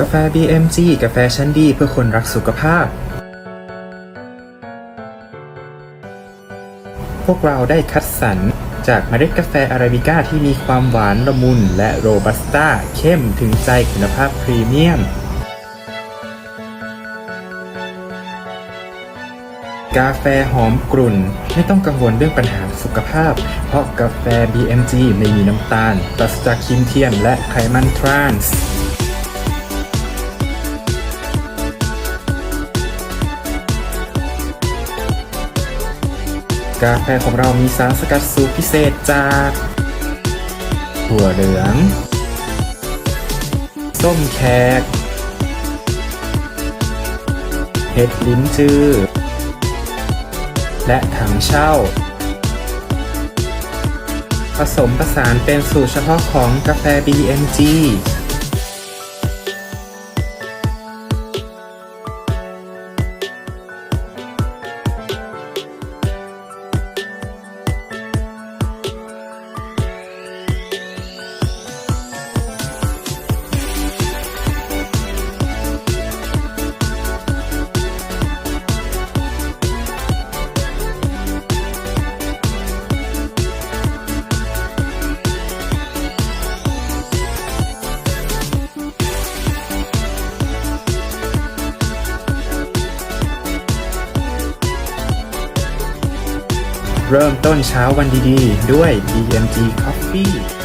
กาแฟ BMG กาแฟชั้นดีเพื่อคนรักสุขภาพ พวกเราได้คัดสรรจากเมล็ดกาแฟอาราบิก้าที่มีความหวานละมุนและโรบัสต้า เข้มถึงใจคุณภาพพรีเมียม กาแฟหอมกรุ่น ไม่ต้องกังวลเรื่องปัญหาสุขภาพ เพราะกาแฟ BMG ไม่มีน้ำตาลปราศจากครีมเทียมและไขมันทรานส์ กาแฟของเรามีสารสกัดสูตรพิเศษจากถั่วเหลือง ส้มแขกเห็ดลิ้นจือ และถังเช่า ผสมผสานเป็นสูตรเฉพาะของกาแฟ BMG เริ่มต้นเช้าวันดีๆ ด้วย DMG Coffee